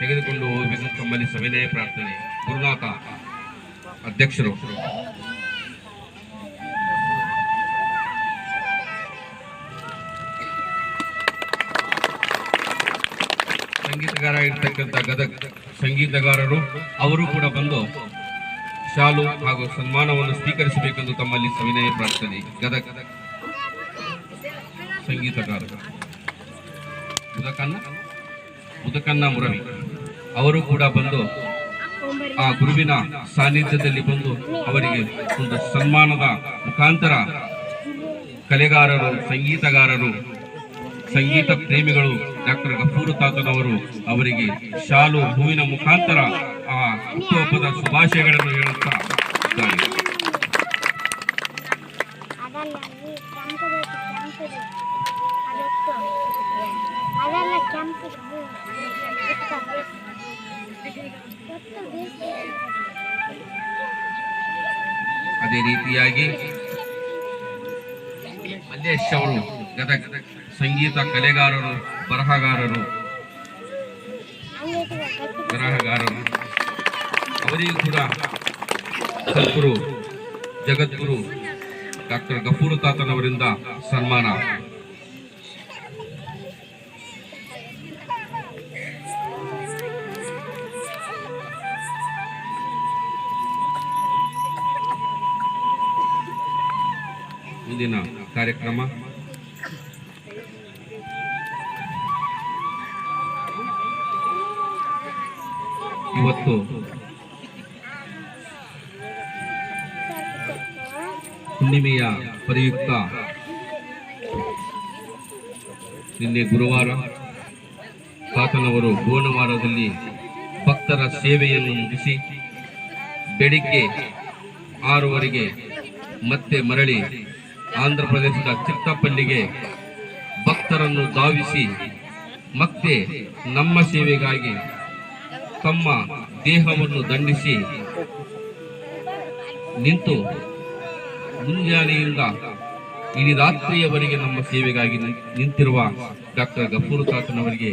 ತೆಗೆದುಕೊಂಡು ಹೋಗಬೇಕು ತಮ್ಮಲ್ಲಿ ಸವಿನಯ ಪ್ರಾರ್ಥನೆ. ಗುರುನಾಥ ಅಧ್ಯಕ್ಷರು. ಸಂಗೀತಗಾರ ಇರ್ತಕ್ಕಂಥ ಗದಗ ಸಂಗೀತಗಾರರು, ಅವರು ಕೂಡ ಬಂದು ಶಾಲು ಹಾಗೂ ಸನ್ಮಾನವನ್ನು ಸ್ವೀಕರಿಸಬೇಕೆಂದು ತಮ್ಮಲ್ಲಿ ಸವಿನಯ ಪ್ರಾರ್ಥನೆ. ಗದಗ ಸಂಗೀತಗಾರರು ಮುದಕನ್ನ? ಮುದಕನ್ನ ಮುರವಿ ಅವರು ಕೂಡ ಬಂದು ಆ ಗುರುವಿನ ಸಾನ್ನಿಧ್ಯದಲ್ಲಿ ಬಂದು ಅವರಿಗೆ ಒಂದು ಸನ್ಮಾನದ ಮುಖಾಂತರ ಕಲೆಗಾರರು, ಸಂಗೀತಗಾರರು, ಸಂಗೀತ ಪ್ರೇಮಿಗಳು ಡಾಕ್ಟರ್ ಗಫೂರು ತಾತನವರು ಅವರಿಗೆ ಶಾಲು ಹೂವಿನ ಮುಖಾಂತರ ಆ ಹುಟ್ಟುಹಬ್ಬದ ಶುಭಾಶಯಗಳನ್ನು ಹೇಳುತ್ತಾ ಅದೇ ರೀತಿಯಾಗಿ ಮಲ್ಲೇಶ್ ಅವರು, ಗದಗ ಸಂಗೀತ ಕಲೆಗಾರರು, ಬರಹಗಾರರು ಬರಹಗಾರರು, ಅವರಿಗೂ ಕೂಡ ಸದ್ಗುರು, ಜಗದ್ಗುರು ಡಾಕ್ಟರ್ ಗಫೂರು ತಾತನವರಿಂದ ಸನ್ಮಾನ. ಮುಂದಿನ ಕಾರ್ಯಕ್ರಮ. ಇವತ್ತು ಹುಣ್ಣಿಮೆಯ ಪ್ರಯುಕ್ತ ನಿನ್ನೆ ಗುರುವಾರ ತಾತನವರು ಗೋಣವಾರದಲ್ಲಿ ಭಕ್ತರ ಸೇವೆಯನ್ನು ಮುಗಿಸಿ ಬೆಳಿಗ್ಗೆ ಆರೂವರೆಗೆ ಮತ್ತೆ ಮರಳಿ ಆಂಧ್ರ ಪ್ರದೇಶದ ಚಿತ್ತಪಲ್ಲಿಗೆ ಭಕ್ತರನ್ನು ಧಾವಿಸಿ ಮತ್ತೆ ನಮ್ಮ ಸೇವೆಗಾಗಿ ತಮ್ಮ ದೇಹವನ್ನು ದಂಡಿಸಿ ನಿಂತು ಮುಂಜಾನೆಯಿಂದ ಇಡೀ ರಾತ್ರಿಯವರೆಗೆ ನಮ್ಮ ಸೇವೆಗಾಗಿ ನಿಂತಿರುವ ಡಾಕ್ಟರ್ ಗಫೂರು ತಾತನವರಿಗೆ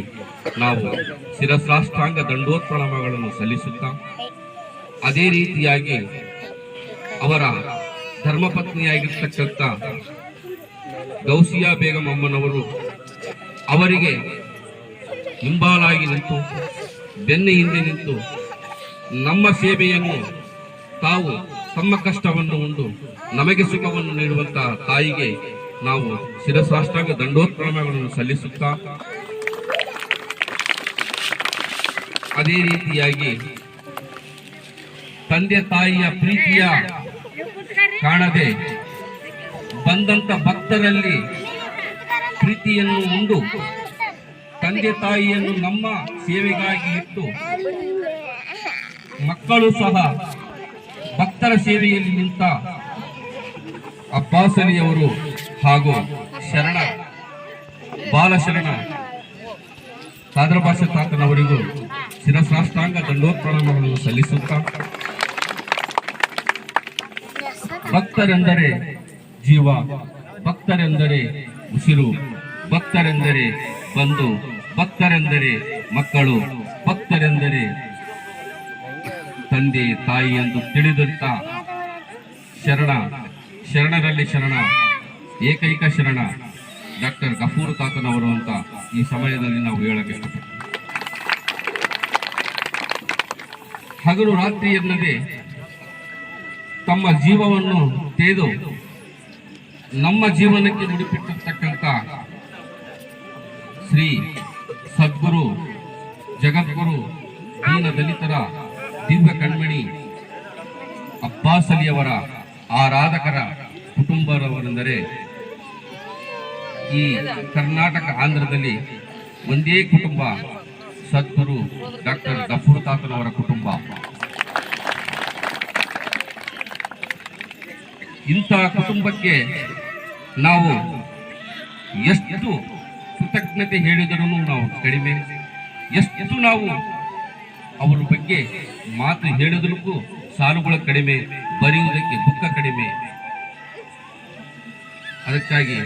ನಾವು ಶಿರಸಾಷ್ಟಾಂಗ ದಂಡೋತ್ಪ್ರಣಾಮಗಳನ್ನು ಸಲ್ಲಿಸುತ್ತಾ, ಅದೇ ರೀತಿಯಾಗಿ ಅವರ ಧರ್ಮಪತ್ನಿಯಾಗಿರ್ತಕ್ಕಂಥ ಗೌಸಿಯಾ ಬೇಗಂ ಅಮ್ಮನವರು ಅವರಿಗೆ ಹಿಂಬಾಲಾಗಿ ನಿಂತು ಬೆನ್ನ ಹಿಂದೆ ನಿಂತು ನಮ್ಮ ಸೇವೆಯನ್ನು ತಾವು ತಮ್ಮ ಕಷ್ಟವನ್ನು ಉಂಡು ನಮಗೆ ಸುಖವನ್ನು ನೀಡುವಂತಹ ತಾಯಿಗೆ ನಾವು ಶಿರಸಾಷ್ಟಾಂಗ ದಂಡೋತ್ಕ್ರಮಗಳನ್ನು ಸಲ್ಲಿಸುತ್ತಾ, ಅದೇ ರೀತಿಯಾಗಿ ತಂದೆ ತಾಯಿಯ ಪ್ರೀತಿಯ ಕಾಣದೆ ಬಂದಂತ ಭಕ್ತರಲ್ಲಿ ಪ್ರೀತಿಯನ್ನು ಉಂಡು. ತಂದೆ ತಾಯಿಯನ್ನು ನಮ್ಮ ಸೇವೆಗಾಗಿ ಇಟ್ಟು ಮಕ್ಕಳು ಸಹ ಭಕ್ತರ ಸೇವೆಯಲ್ಲಿ ನಿಂತ ಅಬ್ಬಾಸಲಿಯವರು ಹಾಗೂ ಶರಣ, ಬಾಲಶರಣ ಸಾದರ ತಾತನವರಿಗೂ ಶಿರಸಾಷ್ಟಾಂಗ ದಂಡೋತ್ಪ್ರಣಾಮಗಳನ್ನು ಸಲ್ಲಿಸುತ್ತಾ ಭಕ್ತರೆಂದರೆ ಜೀವ, ಭಕ್ತರೆಂದರೆ ಉಸಿರು, ಭಕ್ತರೆಂದರೆ ಬಂಧು, ಭಕ್ತರೆಂದರೆ ಮಕ್ಕಳು, ಭಕ್ತರೆಂದರೆ ತಂದೆ, ತಾಯಿ ಎಂದು ತಿಳಿದಂತ ಶರಣ, ಶರಣರಲ್ಲಿ ಶರಣ, ಏಕೈಕ ಶರಣ ಡಾಕ್ಟರ್ ಗಫೂರ್ ತಾತನವರು ಅಂತ ಈ ಸಮಯದಲ್ಲಿ ನಾವು ಹೇಳಬೇಕು ಹಗಲು ರಾತ್ರಿ ಎನ್ನದೆ ತಮ್ಮ ಜೀವವನ್ನು ತೆಗೆದು ನಮ್ಮ ಜೀವನಕ್ಕೆ ನುಡಿಪಿಟ್ಟಿರ್ತಕ್ಕಂಥ ಶ್ರೀ ಸದ್ಗುರು, ಜಗದ್ಗುರು, ದೀನ ದಲಿತರ, ದಿವ್ಯ ಕಣ್ಮಣಿ ಅಬ್ಬಾಸ್ ಅಲಿಯವರ ಆರಾಧಕರ ಕುಟುಂಬರವರೆಂದರೆ ಈ ಕರ್ನಾಟಕ ಆಂಧ್ರದಲ್ಲಿ ಒಂದೇ ಕುಟುಂಬ, ಸದ್ಗುರು ಡಾಕ್ಟರ್ ಗಫೂರ್ ತಾತನವರ ಕುಟುಂಬ. ಇಂತಹ ಕುಟುಂಬಕ್ಕೆ ನಾವು ಎಷ್ಟು ಕೃತಜ್ಞತೆ ಹೇಳಿದರೂ ನಾವು ಕಡಿಮೆ. ಎಷ್ಟು ನಾವು ಅವರ ಬಗ್ಗೆ ಮಾತು ಹೇಳಿದ್ರೂ ಸಾಲುಗಳು ಕಡಿಮೆ, ಬರೆಯುವುದಕ್ಕೆ ದುಃಖ ಕಡಿಮೆ. ಅದಕ್ಕಾಗಿ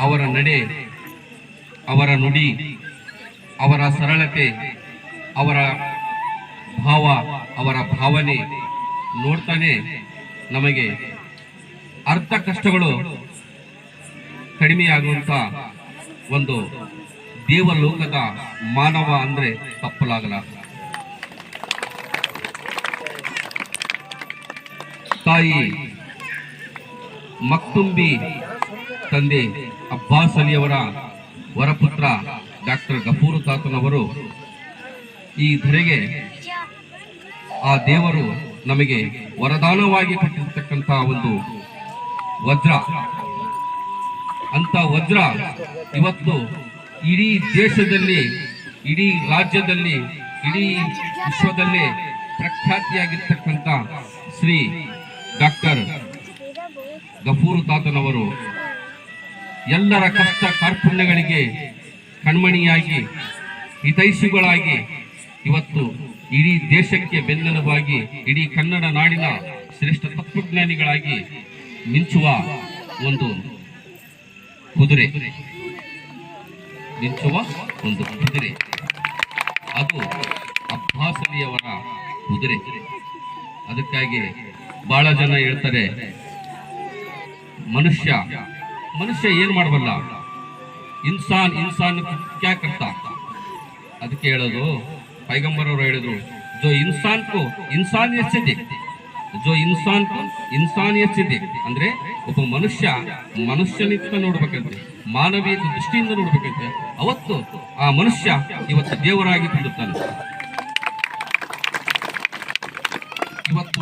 ಅವರ ನಡೆ, ಅವರ ನುಡಿ, ಅವರ ಸರಳತೆ, ಅವರ ಭಾವ, ಅವರ ಭಾವನೆ ನೋಡ್ತಾನೆ ನಮಗೆ ಅರ್ಥ ಕಷ್ಟಗಳು ಕಡಿಮೆಯಾಗುವಂತ ಒಂದು ದೇವಲೋಕದ ಮಾನವ ಅಂದ್ರೆ ತಪ್ಪಲಾಗಲಾರ ತಾಯಿ, ಮಕ್ತುಂಬಿ ತಂದೆ ಅಬ್ಬಾಸ್ ಅಲಿಯವರ ವರಪುತ್ರ ಡಾಕ್ಟರ್ ಗಫೂರು ತಾತನವರು ಈ ಧರೆಗೆ ಆ ದೇವರು ನಮಗೆ ವರದಾನವಾಗಿ ಕೊಟ್ಟಿರ್ತಕ್ಕಂಥ ಒಂದು ವಜ್ರ. ಅಂತ ವಜ್ರ ಇವತ್ತು ಇಡೀ ದೇಶದಲ್ಲಿ, ಇಡೀ ರಾಜ್ಯದಲ್ಲಿ, ಇಡೀ ವಿಶ್ವದಲ್ಲೇ ಪ್ರಖ್ಯಾತಿಯಾಗಿರ್ತಕ್ಕಂಥ ಶ್ರೀ ಡಾಕ್ಟರ್ ಗಫೂರ್ ತಾತನವರು. ಎಲ್ಲರ ಕಷ್ಟ ಕಾರ್ಪಣ್ಯಗಳಿಗೆ ಕಣ್ಮಣಿಯಾಗಿ, ಹಿತೈಷಿಗಳಾಗಿ ಇವತ್ತು ಇಡೀ ದೇಶಕ್ಕೆ ಬೆನ್ನೆಲುಬಾಗಿ, ಇಡೀ ಕನ್ನಡ ನಾಡಿನ ಶ್ರೇಷ್ಠ ತತ್ವಜ್ಞಾನಿಗಳಾಗಿ ಮಿಂಚುವ ಒಂದು ಕುದುರೆ. ಮಿಂಚುವ ಒಂದು ಕುದುರೆ. ಅದು ಅಬ್ಬಾಸಲಿಯವರ ಕುದುರೆ. ಅದಕ್ಕಾಗಿ ಬಹಳ ಜನ ಹೇಳ್ತಾರೆ, ಮನುಷ್ಯ ಮನುಷ್ಯ ಏನು ಮಾಡಬಲ್ಲ ಇನ್ಸಾನ್ ಇನ್ಸಾನ್ ಕ್ಯಾ ಕರ್ತ? ಅದಕ್ಕೆ ಹೇಳೋದು ಪೈಗಂಬರ್ ಅವರು ಹೇಳಿದ್ರು, ಜೋ ಇನ್ಸಾನ್ ಕೋ ಇನ್ಸಾನ್ ಎಷ್ಟಿದೆ ಜೋ ಇನ್ಸಾನ್ ಕೋ ಇನ್ಸಾನ್ ಎಷ್ಟಿದೆ ಅಂದ್ರೆ ಒಬ್ಬ ಮನುಷ್ಯ ಮನುಷ್ಯನಿಂದ ನೋಡ್ಬೇಕಂತೆ ಮಾನವೀಯ ದೃಷ್ಟಿಯಿಂದ ನೋಡ್ಬೇಕಂತೆ. ಅವತ್ತು ಆ ಮನುಷ್ಯ ಇವತ್ತು ದೇವರಾಗಿ ಕಂಡುತ್ತಾನೆ ಇವತ್ತು